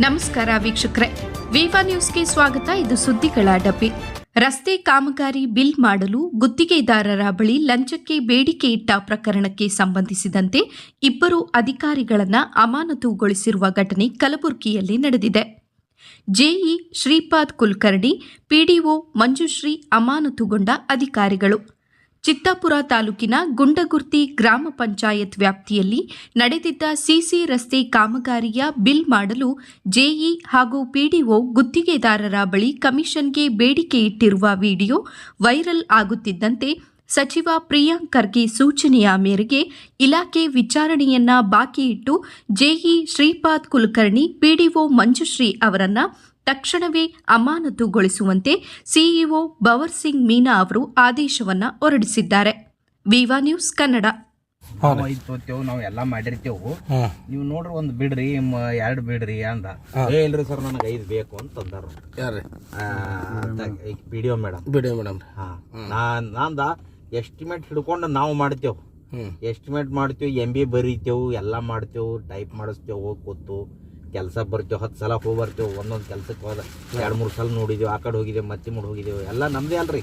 ನಮಸ್ಕಾರ ವೀಕ್ಷಕರೇ. ವಿವಾ ನ್ಯೂಸ್ಗೆ ಸ್ವಾಗತ. ಇದು ಸುದ್ದಿಗಳ ಡಬ್ಬಿ. ರಸ್ತೆ ಕಾಮಗಾರಿ ಬಿಲ್ ಮಾಡಲು ಗುತ್ತಿಗೆದಾರರ ಬಳಿ ಲಂಚಕ್ಕೆ ಬೇಡಿಕೆ ಇಟ್ಟ ಪ್ರಕರಣಕ್ಕೆ ಸಂಬಂಧಿಸಿದಂತೆ ಇಬ್ಬರು ಅಧಿಕಾರಿಗಳನ್ನು ಅಮಾನತುಗೊಳಿಸಿರುವ ಘಟನೆ ಕಲಬುರಗಿಯಲ್ಲಿ ನಡೆದಿದೆ. ಜೆಇ ಶ್ರೀಪಾದ್ ಕುಲಕರ್ಣಿ, ಪಿಡಿಒ ಮಂಜುಶ್ರೀ ಅಮಾನತುಗೊಂಡ ಅಧಿಕಾರಿಗಳು. ಚಿತ್ತಾಪುರ ತಾಲೂಕಿನ ಗುಂಡಗುರ್ತಿ ಗ್ರಾಮ ಪಂಚಾಯತ್ ವ್ಯಾಪ್ತಿಯಲ್ಲಿ ನಡೆದಿದ್ದ ಸಿಸಿ ರಸ್ತೆ ಕಾಮಗಾರಿಯ ಬಿಲ್ ಮಾಡಲು ಜೆಇ ಹಾಗೂ ಪಿಡಿಒ ಗುತ್ತಿಗೆದಾರರ ಬಳಿ ಕಮಿಷನ್ಗೆ ಬೇಡಿಕೆ ಇಟ್ಟಿರುವ ವಿಡಿಯೋ ವೈರಲ್ ಆಗುತ್ತಿದ್ದಂತೆ ಸಚಿವ ಪ್ರಿಯಾಂಕ್ ಖರ್ಗೆ ಸೂಚನೆಯ ಮೇರೆಗೆ ಇಲಾಖೆ ವಿಚಾರಣೆಯನ್ನ ಬಾಕಿ ಇಟ್ಟು ಜೆಇ ಶ್ರೀಪಾದ್ ಕುಲಕರ್ಣಿ, ಪಿಡಿಒ ಮಂಜುಶ್ರೀ ಅವರನ್ನ ತಕ್ಷಣವೇ ಅಮಾನತುಗೊಳಿಸುವಂತೆ ಸಿಇಒ ಬವರ್ ಸಿಂಗ್ ಮೀನಾ ಅವರು ಆದೇಶವನ್ನ ಹೊರಡಿಸಿದ್ದಾರೆ. Viva news Kannada. ನಾವು ಐದು ತೋತೇವು ನಾವು ಎಲ್ಲ ಮಾಡಿರ್ತೇವು. ನೀವು ನೋಡ್ರಿ ಒಂದು ಬಿಡ್ರಿ ಮ- ಎರಡ್ ಬಿಡ್ರಿ ಅಂದ. ಏ ಇಲ್ರಿ ಸರ್ ನನಗೆ ಐದು ಬೇಕು ಅಂತ ಯಾರು ಯಾರ್ರಿ? P D O madam. ಬಿಡಿ ಮೇಡಮ್. ಹಾ. ನಾನ್ ನಂದ ಎಸ್ಟಿಮೇಟ್ ಹಿಡ್ಕೊಂಡು ನಾವು ಮಾಡ್ತೇವ್. ಹ್ಮ್. ಎಸ್ಟಿಮೇಟ್ ಮಾಡ್ತೇವೆ ಎಂ ಬಿ ಬರೀತೇವು ಎಲ್ಲ ಮಾಡ್ತೇವು ಟೈಪ್ ಮಾಡಿಸ್ತೇವೆ ಹೋಗಿ ಕೂತು. ಕೆಲಸ ಬರ್ತೇವೆ ಹತ್ತು ಸಲ ಹೋಗಿ ಬರ್ತೇವೆ ಒಂದೊಂದು ಕೆಲಸಕ್ಕೆ ಹೋದ ಎರಡು ಮೂರು ಸಲ ನೋಡಿದೇವು ಆ ಕಡೆ ಹೋಗಿದ್ದೇವೆ ಮತ್ತೆ ಮುಡ್ ಹೋಗಿದ್ದೇವೆ ಎಲ್ಲ ನಮ್ದೇ ಅಲ್ರಿ.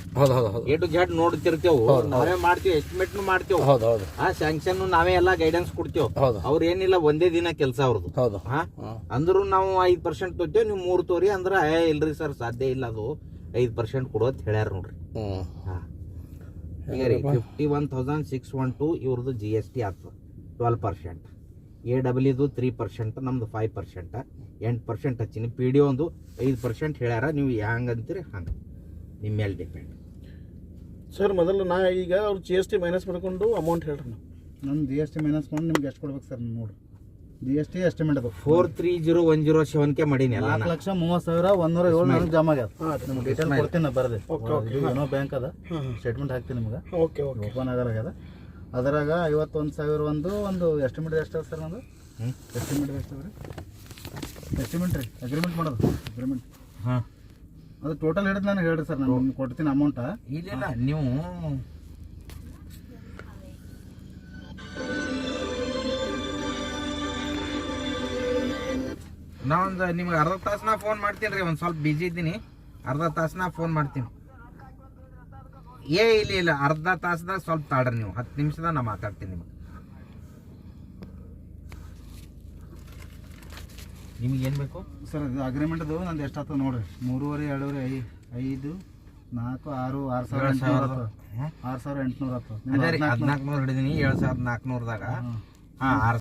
ಎ ಟು ನೋಡ್ತಿರ್ತೇವೆ ನಾವೇ ಮಾಡ್ತೇವೆ ಎಸ್ಟಿಮೇಟ್ನು ಮಾಡ್ತೇವೆ. ಆ ಸ್ಯಾಂಕ್ಷನ್ ನಾವೇ ಎಲ್ಲ ಗೈಡೆನ್ಸ್ ಕೊಡ್ತೇವೆ. ಹೌದು. ಅವ್ರ ಏನಿಲ್ಲ ಒಂದೇ ದಿನ ಕೆಲಸ ಅವ್ರದ್ದು ಹಾ? ಅಂದ್ರು ನಾವು ಐದು ಪರ್ಸೆಂಟ್ ತೋತೇವೆ ನೀವು ಮೂರು ತೋರಿ ಅಂದ್ರೆ ಏ ಇಲ್ರಿ ಸರ್ ಸಾಧ್ಯ ಇಲ್ಲ ಅದು. ಐದು ಪರ್ಸೆಂಟ್ ಕೊಡೋದು ಹೇಳ್ಯಾರ ನೋಡ್ರಿ. ಹಾ. ಈಗ ರೀ fifty one thousand six one two ಇವ್ರದ್ದು ಜಿ ಎಸ್ ಟಿ ಆಗ್ತದೆ ಟ್ವೆಲ್ ಪರ್ಸೆಂಟ್ ಎ ಡಬ್ಲ್ಯೂದು ತ್ರೀ ಪರ್ಸೆಂಟ್ ನಮ್ದು ಫೈವ್ ಪರ್ಸೆಂಟ್ ಎಂಟು ಪರ್ಸೆಂಟ್ ಹಚ್ಚೀನಿ. ಪಿ ಡಿ ಒಂದು ಐದು ಪರ್ಸೆಂಟ್ ಹೇಳ್ಯಾರ ನೀವು ಹ್ಯಾಂಗೆ ಅಂತೀರಿ ಹಂಗೆ. ನಿಮ್ಮ ಮೇಲೆ ಡಿಪೆಂಡ್ ಸರ್ ಮೊದಲು ನಾ ಈಗ ಅವ್ರು ಜಿ ಎಸ್ ಟಿ ಮೈನಸ್ ಮಾಡ್ಕೊಂಡು ಅಮೌಂಟ್ ಹೇಳ್ರಿ ನಾವು. ನಮ್ಮ ಜಿ ಎಸ್ ಟಿ ಮೈನಸ್ ಮಾಡಿ ನಿಮ್ಗೆ ಎಷ್ಟು ಕೊಡ್ಬೇಕು ಸರ್ ನೋಡಿ ಜಿ ಎಸ್ ಟಿ ಎಸ್ಟಿಮೇಟ್ ಅದು. Four three zero one zero seven K ಮಾಡೀನಿ ಎಲ್ಲ ನಾಲ್ಕು ಲಕ್ಷ ಮೂವತ್ತು ಸಾವಿರ ಒಂದೂರ ಏಳು ನನಗೆ ಜಮಾ ಆಗ್ಯದ. ನಿಮ್ಗೆ ಡೀಟೇಲ್ ಕೊಡ್ತೀನಿ ನಾ ಬರದೆ. ಇದು ಏನೋ ಬ್ಯಾಂಕ್ ಅದ. ಸ್ಟೇಟ್ಮೆಂಟ್ ಹಾಕ್ತೀನಿ ನಿಮ್ಗೆ. ಓಕೆ ಓಕೆ ಓಪನ್ ಆಗಲಾಗ್ಯದ ಅದರಾಗ ಐವತ್ತೊಂದು ಸಾವಿರ ಒಂದು ಒಂದು ಎಸ್ಟಿಮೇಟ್ ಎಷ್ಟು ಸರ್ ಒಂದು. ಎಸ್ಟಿಮೇಟ್ ಎಷ್ಟು ರೀ ಎಸ್ಟಿಮೇಟ್ ರೀ ಅಗ್ರಿಮೆಂಟ್ ಮಾಡೋದು ಅಗ್ರಿಮೆಂಟ್ ಹಾಂ. ಅದು ಟೋಟಲ್ ಹಿಡಿದು ನನಗೆ ಹೇಳಿರಿ ಸರ್ ನಾನು ಕೊಡ್ತೀನಿ ಅಮೌಂಟ ಇಲ್ಲ ನೀವು ನಾ ಒಂದು ನಿಮ್ಗೆ ಅರ್ಧ ತಾಸನ ಫೋನ್ ಮಾಡ್ತೀನಿ ರೀ ಒಂದು ಸ್ವಲ್ಪ ಬಿಜಿ ಇದ್ದೀನಿ. ಅರ್ಧ ತಾಸನ ಫೋನ್ ಮಾಡ್ತೀನಿ. ಏ ಇಲ್ಲ ಇಲ್ಲ ಅರ್ಧ ತಾಸದಾಗ ಸ್ವಲ್ಪ ತಾಡ್ರಿ ನೀವು. ಹತ್ತು ನಿಮಿಷದಾಗ ನಾ ಮಾತಾಡ್ತೀನಿ ನಿಮಗೆ. ನಿಮ್ಗೆ ಏನು ಬೇಕು? ಸರ್ ಇದು ಅಗ್ರಿಮೆಂಟ್ ಅದು ನಂದು ಎಷ್ಟಾಗ್ತದೆ ನೋಡ್ರಿ. ಮೂರುವರೆ ಎರಡೂವರೆ ಐ ಐದು ನಾಲ್ಕು ಆರು ಆರು ಸಾವಿರ ಏಳು ಸಾವಿರ ಎಂಟುನೂರ. ಆರು ಸಾವಿರ ಎಂಟುನೂರ ಹತ್ತು ಅದೇ ರೀ ಹದಿನಾಲ್ಕು ನೂರು ಹಿಡಿದೀನಿ ಏಳು ಸಾವಿರದ ನಾಲ್ಕುನೂರದಾಗ. ಹಾಂ ಆರು